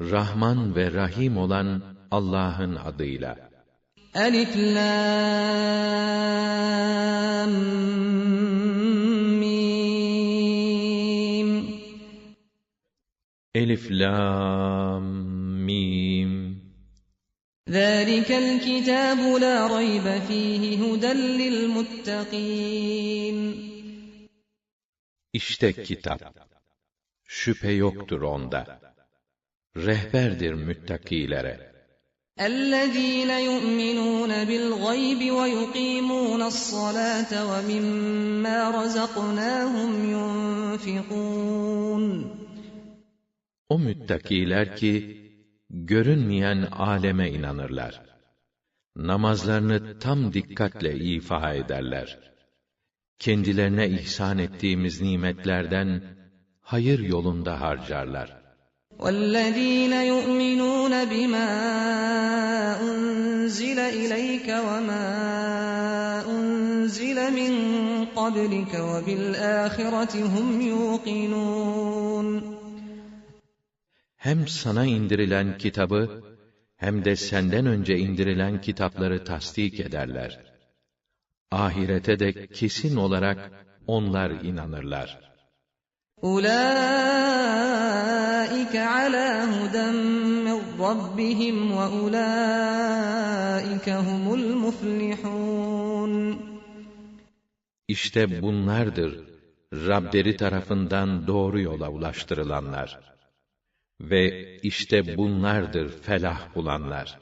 Rahman ve Rahim olan Allah'ın adıyla. Elif Lam Mim Elif Lam Mim ذلك الكتاب لا ريب فيه هدى للمتقين İşte kitap. Şüphe yoktur onda. rehberdir müttakilere. اَلَّذ۪ينَ يُؤْمِنُونَ بِالْغَيْبِ وَيُقِيمُونَ الصَّلَاةَ وَمِمَّا رَزَقْنَاهُمْ يُنْفِقُونَ O müttakiler ki, görünmeyen aleme inanırlar. Namazlarını tam dikkatle ifa ederler. Kendilerine ihsan ettiğimiz nimetlerden hayır yolunda harcarlar. والذين يؤمنون بما أنزل إليك وما أنزل من قبلك وبالآخرة هم يوقنون Hem sana indirilen kitabı, hem de senden önce indirilen kitapları tasdik ederler. Ahirete de kesin olarak onlar inanırlar. أولئك على هدى من ربهم وأولئك هم المفلحون İşte bunlardır Rableri tarafından doğru yola ulaştırılanlar. Ve işte bunlardır felah bulanlar.